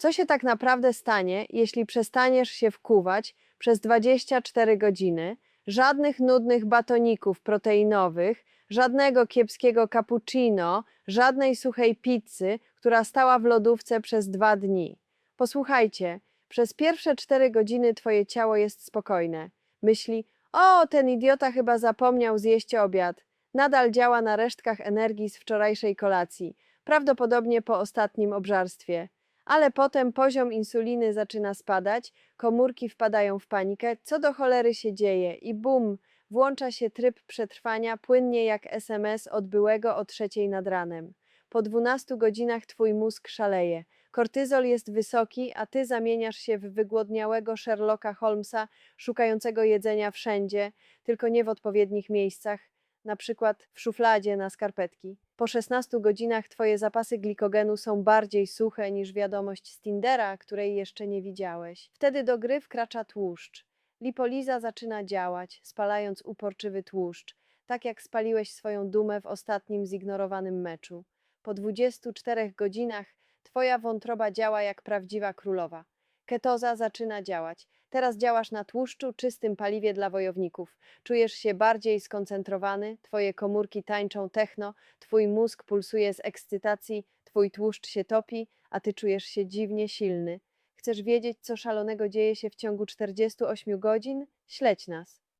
Co się tak naprawdę stanie, jeśli przestaniesz się wkuwać przez 24 godziny, żadnych nudnych batoników proteinowych, żadnego kiepskiego cappuccino, żadnej suchej pizzy, która stała w lodówce przez dwa dni. Posłuchajcie, przez pierwsze 4 godziny twoje ciało jest spokojne. Myśli, o, ten idiota chyba zapomniał zjeść obiad. Nadal działa na resztkach energii z wczorajszej kolacji, prawdopodobnie po ostatnim obżarstwie. Ale potem poziom insuliny zaczyna spadać, komórki wpadają w panikę, co do cholery się dzieje i bum, włącza się tryb przetrwania płynnie jak SMS od byłego o trzeciej nad ranem. Po 12 godzinach twój mózg szaleje. Kortyzol jest wysoki, a ty zamieniasz się w wygłodniałego Sherlocka Holmesa, szukającego jedzenia wszędzie, tylko nie w odpowiednich miejscach, na przykład w szufladzie na skarpetki. Po 16 godzinach twoje zapasy glikogenu są bardziej suche niż wiadomość z Tindera, której jeszcze nie widziałeś. Wtedy do gry wkracza tłuszcz. Lipoliza zaczyna działać, spalając uporczywy tłuszcz, tak jak spaliłeś swoją dumę w ostatnim zignorowanym meczu. Po 24 godzinach twoja wątroba działa jak prawdziwa królowa. Ketoza zaczyna działać. Teraz działasz na tłuszczu, czystym paliwie dla wojowników. Czujesz się bardziej skoncentrowany, twoje komórki tańczą techno, twój mózg pulsuje z ekscytacji, twój tłuszcz się topi, a ty czujesz się dziwnie silny. Chcesz wiedzieć, co szalonego dzieje się w ciągu 48 godzin? Śledź nas.